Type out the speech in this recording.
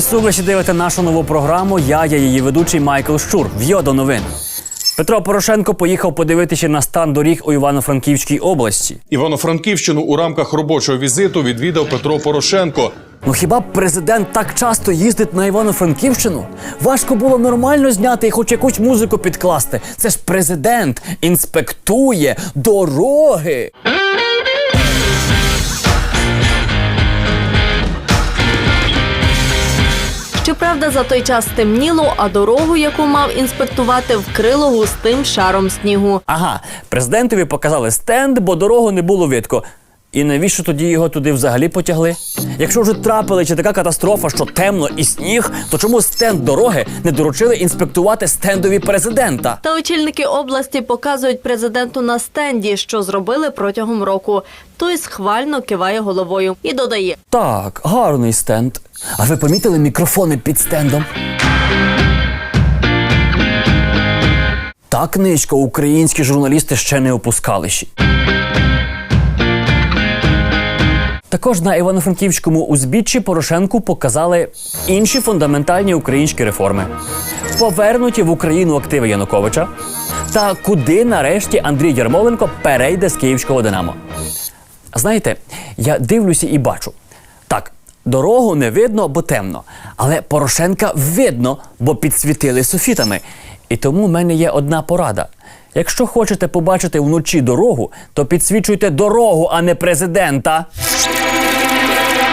Ще дивите нашу нову програму. Я є її ведучий Майкл Щур. В'йо до новин. Петро Порошенко поїхав подивитися на стан доріг у Івано-Франківській області. Івано-Франківщину у рамках робочого візиту відвідав Петро Порошенко. Ну хіба президент так часто їздить на Івано-Франківщину? Важко було нормально зняти і хоч якусь музику підкласти. Це ж президент інспектує дороги. Щоправда, за той час стемніло, а дорогу, яку мав інспектувати, вкрило густим шаром снігу. Ага, президентові показали стенд, бо дорогу не було видко. І навіщо тоді його туди взагалі потягли? Якщо вже трапили чи така катастрофа, що темно і сніг, то чому стенд дороги не доручили інспектувати стендові президента? Та очільники області показують президенту на стенді, що зробили протягом року. Той схвально киває головою і додає: Так, гарний стенд. А ви помітили мікрофони під стендом? Так низько українські журналісти ще не опускалися. Також на Івано-Франківському узбіччі Порошенку показали інші фундаментальні українські реформи, повернуті в Україну активи Януковича, та куди нарешті Андрій Ярмоленко перейде з київського Динамо. Знаєте, я дивлюся і бачу. Так, дорогу не видно, бо темно. Але Порошенка видно, бо підсвітили софітами. І тому в мене є одна порада. Якщо хочете побачити вночі дорогу, то підсвічуйте дорогу, а не президента.